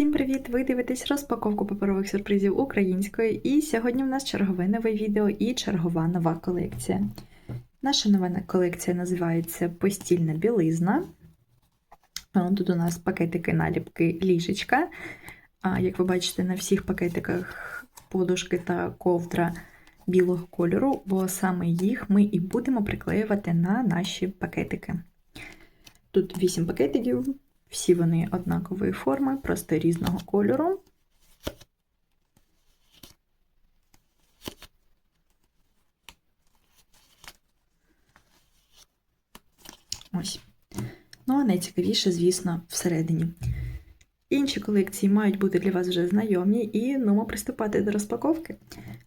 Всім привіт! Ви дивитесь розпаковку паперових сюрпризів українською, і сьогодні в нас чергове нове відео і чергова нова колекція. Наша нова колекція називається Постільна білизна. Тут у нас пакетики наліпки ліжечка. А, Як ви бачите, на всіх пакетиках подушки та ковдра білого кольору, бо саме їх ми і будемо приклеювати на наші пакетики. Тут 8 пакетиків, всі вони однакової форми, просто різного кольору. Ось. Ну, а найцікавіше, звісно, всередині. Інші колекції мають бути для вас вже знайомі, і ну, приступати до розпаковки.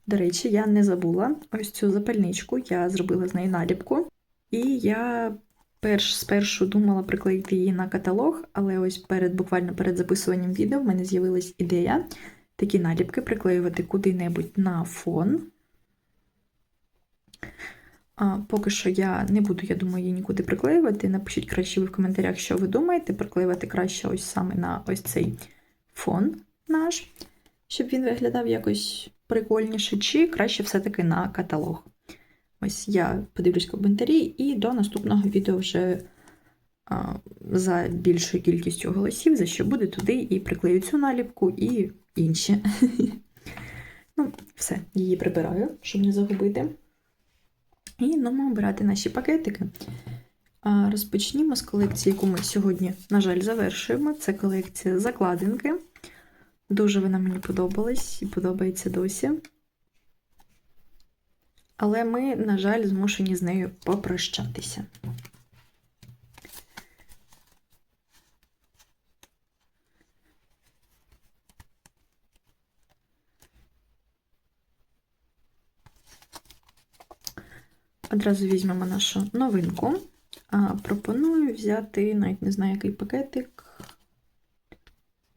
До речі, я не забула ось цю запальничку, я зробила з неї наліпку, і я перш спершу думала приклеїти її на каталог, але ось перед буквально перед записуванням відео в мене з'явилась ідея такі наліпки приклеювати куди-небудь на фон. А, Поки що я не буду, я думаю, її нікуди приклеювати. Напишіть краще ви в коментарях, що ви думаєте, приклеювати краще ось саме на ось цей фон наш, щоб він виглядав якось прикольніше, чи краще все-таки на каталог. Ось я подивлюсь коментарі, і до наступного відео вже а, за більшою кількістю голосів, за що буде туди і приклею цю наліпку, і інші. Ну, все, її прибираю, щоб не загубити. І ну, обирати наші пакетики. Розпочнімо з колекції, яку ми сьогодні, на жаль, завершуємо. Це колекція закладинки. Дуже вона мені подобалась і подобається досі. Але ми, на жаль, змушені з нею попрощатися. Одразу візьмемо нашу новинку. А, Пропоную взяти, навіть не знаю, який пакетик.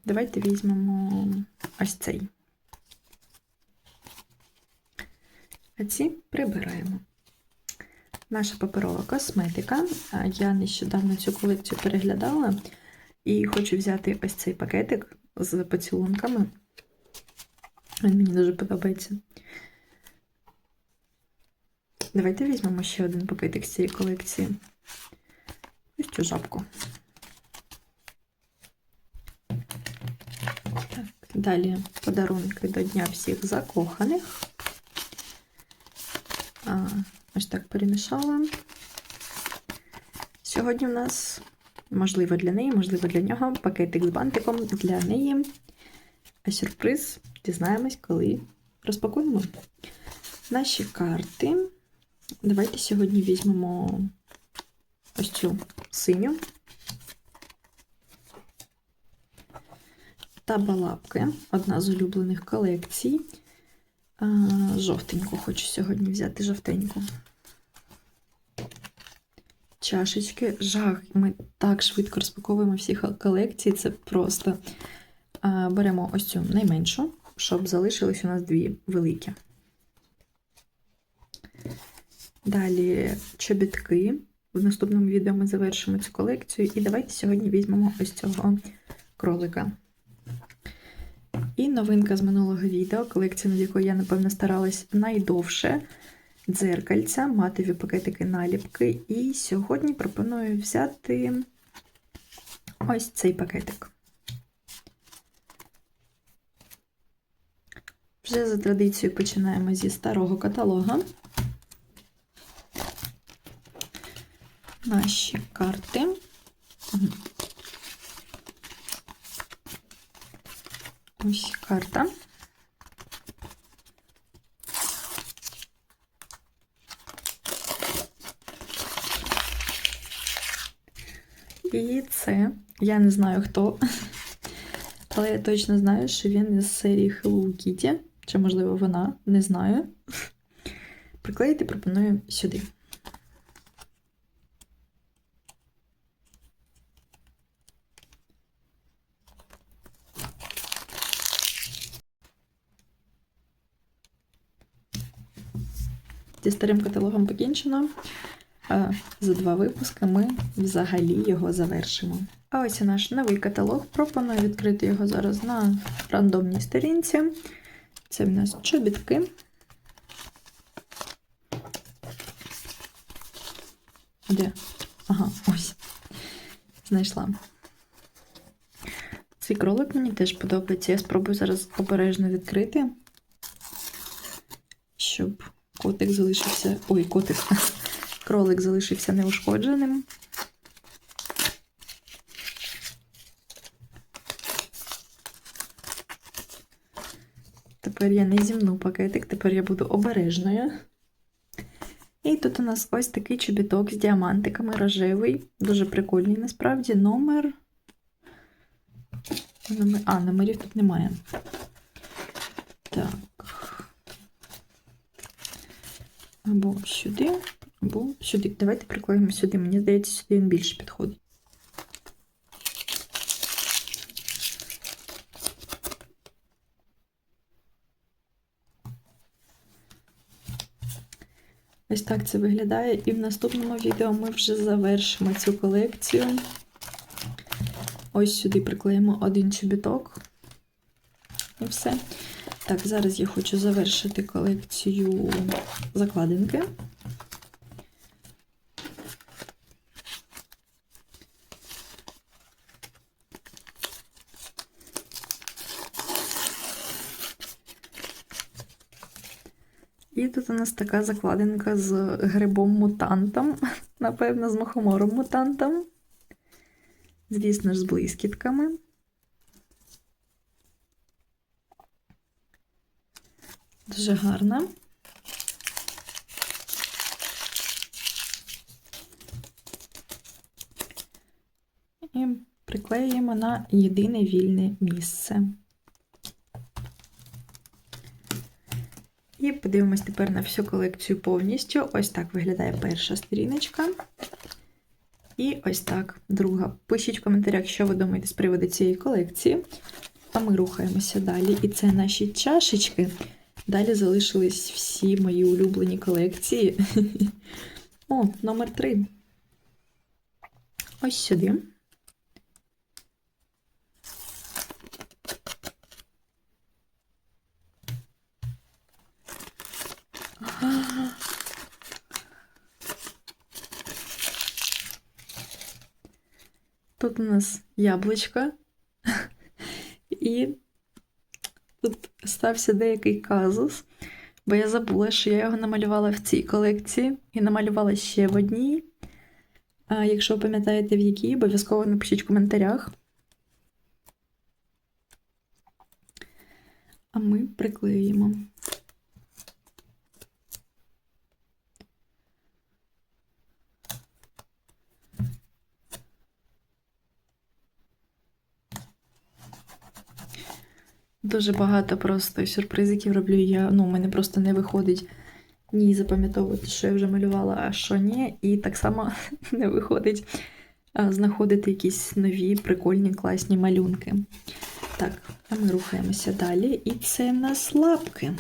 Давайте візьмемо ось цей. А ці прибираємо. Наша паперова косметика. Я нещодавно цю колекцію переглядала і хочу взяти ось цей пакетик з поцілунками. Він мені дуже подобається. Давайте візьмемо ще один пакетик з цієї колекції. Ось цю жабку. Так, Далі подарунки до Дня всіх закоханих. Ось так перемішала. Сьогодні у нас, можливо, для неї, можливо, для нього, пакетик з бантиком для неї. А сюрприз дізнаємось, коли розпакуємо наші карти. Давайте сьогодні візьмемо ось цю синю та балапки, одна з улюблених колекцій. Жовтеньку хочу сьогодні взяти жовтеньку. Чашечки, жах, ми так швидко розпаковуємо всі колекції, це просто беремо ось цю найменшу, щоб залишились у нас дві великі. Далі чобітки. В наступному відео ми завершимо цю колекцію. І давайте сьогодні візьмемо ось цього кролика. І новинка з минулого відео, колекція, над якою я, напевно, старалась найдовше. Дзеркальця, матові пакетики наліпки. І сьогодні пропоную взяти ось цей пакетик. Вже за традицією починаємо зі старого каталога. Наші карти. Ось карта. І це, я не знаю хто, але я точно знаю, що він із серії Hello Kitty, чи, можливо, вона, не знаю. Приклеїти пропоную сюди. Зі старим каталогом покінчено. За два випуски ми взагалі його завершимо. А ось і наш новий каталог. Пропоную відкрити його зараз на рандомній сторінці. Це в нас чобітки. Де? Ага, ось. Знайшла. Цей кролик мені теж подобається. Я спробую зараз обережно відкрити, щоб котик залишився. Ой, котик. Кролик залишився неушкодженим. Тепер я не зімну пакетик, тепер я буду обережною. І тут у нас ось такий чобіток з діамантиками рожевий. Дуже прикольний насправді номер. А, номерів тут немає. Так. Або сюди, або сюди. Давайте приклеїмо сюди. Мені здається, сюди він більше підходить. Ось так це виглядає. І в наступному відео ми вже завершимо цю колекцію. Ось сюди приклеїмо один чобіток. І все. Так, зараз я хочу завершити колекцію закладинки. І тут у нас така закладинка з грибом-мутантом, напевно, з мухомором-мутантом. Звісно ж, з блискітками. Дуже гарна. І приклеюємо на єдине вільне місце. І подивимось тепер на всю колекцію повністю. Ось так виглядає перша сторіночка. І ось так друга. Пишіть в коментарях, що ви думаєте з приводу цієї колекції. А ми рухаємося далі. І це наші чашечки. Далі залишились всі мої улюблені колекції. О, номер 3. Ось сюди. Тут у нас яблучко. І тут стався деякий казус, бо я забула, що я його намалювала в цій колекції і намалювала ще в одній. А якщо пам'ятаєте, в якій, обов'язково напишіть в коментарях. А ми приклеїмо. Дуже багато просто сюрпризиків роблю. Я, ну, у мене просто не виходить ні запам'ятовувати, що я вже малювала, а що ні. І так само не виходить знаходити якісь нові, прикольні, класні малюнки. Так, а ми рухаємося далі. І це в нас лапки.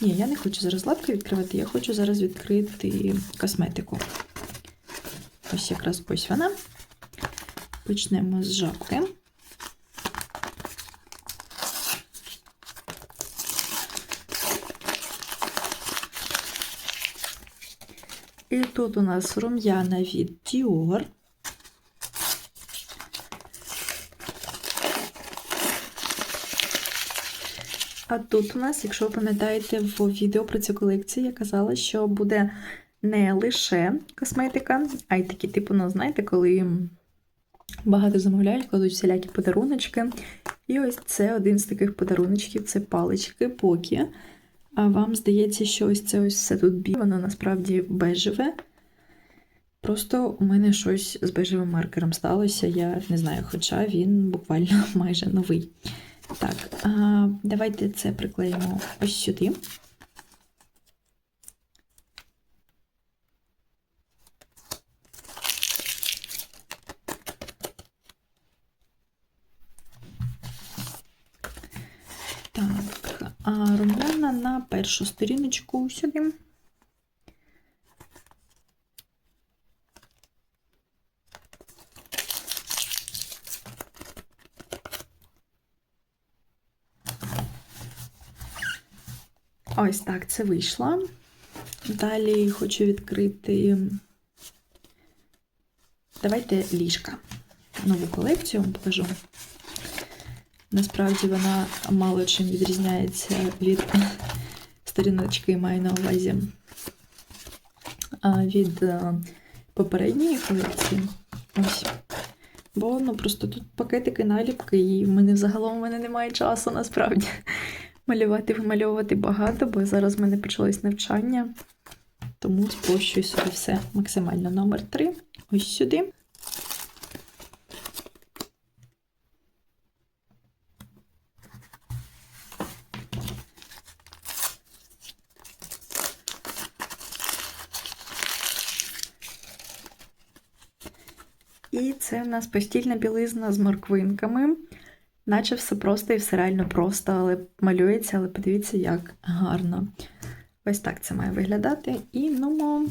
Ні, я не хочу зараз лапки відкривати, я хочу зараз відкрити косметику. Ось якраз ось вона. Почнемо з жабки. І тут у нас рум'яна від Dior. А тут у нас, якщо ви пам'ятаєте, в відео про цю колекцію я казала, що буде не лише косметика, а й такі, типу, ну, знаєте, коли багато замовляють, кладуть всілякі подаруночки. І ось це один з таких подаруночків це палички Покі. А вам здається, що ось це ось все тут біле, воно насправді бежеве. Просто у мене щось з бежевим маркером сталося, я не знаю, хоча він буквально майже новий. Так, а, давайте це приклеїмо ось сюди. першу сторіночку сюди. Ось так це вийшло. Далі хочу відкрити, давайте ліжка. Нову колекцію вам покажу. Насправді вона мало чим відрізняється від сторіночки, маю на увазі від попередньої колекції. Ось. Бо ну, просто тут пакетики наліпки, і в мене взагалом в мене немає часу насправді малювати, вимальовувати багато, бо зараз в мене почалось навчання. Тому спрощую собі все максимально. Номер 3. Ось сюди. І це в нас постільна білизна з морквинками. Наче все просто і все реально просто, але малюється, але подивіться, як гарно. Ось так це має виглядати. І нумо,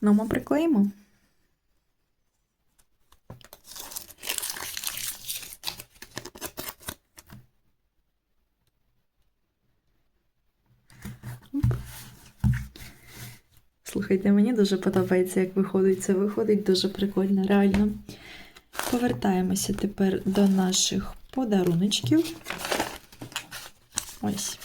нумо приклеїмо. Слухайте, мені дуже подобається, як виходить. Це виходить дуже прикольно, реально. Повертаємося тепер до наших подаруночків. Ось.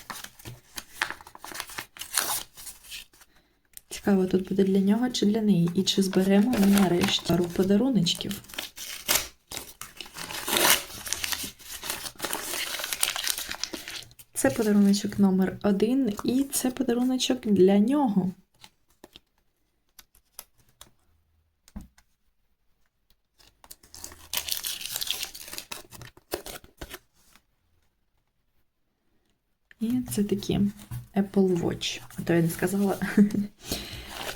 Цікаво, тут буде для нього чи для неї. І чи зберемо ми нарешті пару подаруночків. Це подаруночок номер один, і це подаруночок для нього. І це такі Apple Watch. А то я не сказала.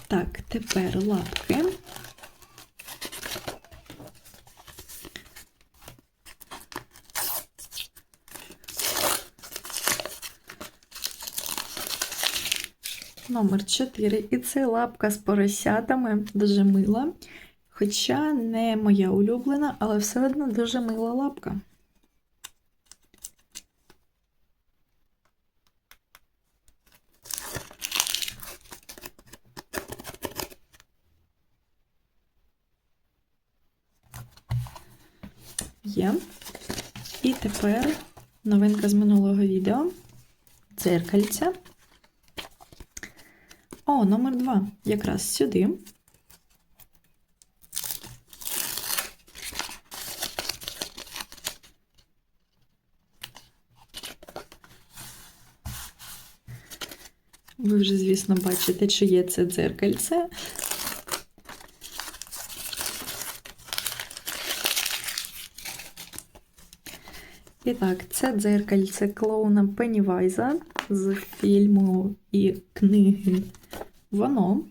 Так, тепер лапки. Номер 4. І це лапка з поросятами, дуже мила. Хоча не моя улюблена, але все одно дуже мила лапка. Є. І тепер новинка з минулого відео. Дзеркальця. О, номер два. Якраз сюди. Ви вже, звісно, бачите, чи є це дзеркальце. І так, це дзеркальце клоуна Пеннівайза з фільму і книги Воно.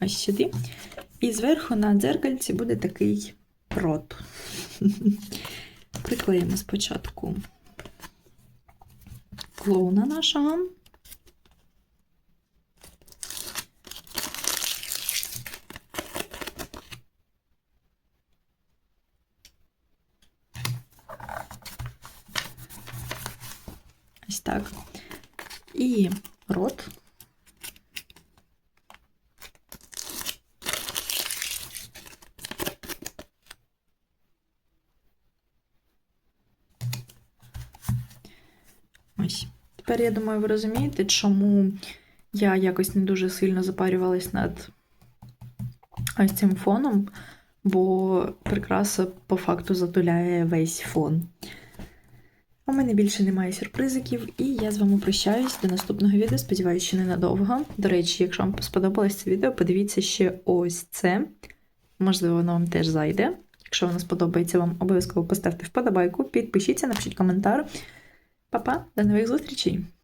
Ось сюди. І зверху на дзеркальці буде такий рот. Приклеїмо спочатку клоуна нашого. Так. І рот. Ось. Тепер я думаю, ви розумієте, чому я якось не дуже сильно запарювалась над ось цим фоном, бо прикраса по факту затуляє весь фон. У мене більше немає сюрпризиків, і я з вами прощаюсь до наступного відео. Сподіваюся, що ненадовго. До речі, якщо вам сподобалось це відео, подивіться ще ось це. Можливо, воно вам теж зайде. Якщо воно сподобається вам, обов'язково поставте вподобайку, підпишіться, напишіть коментар. Па-па, до нових зустрічей!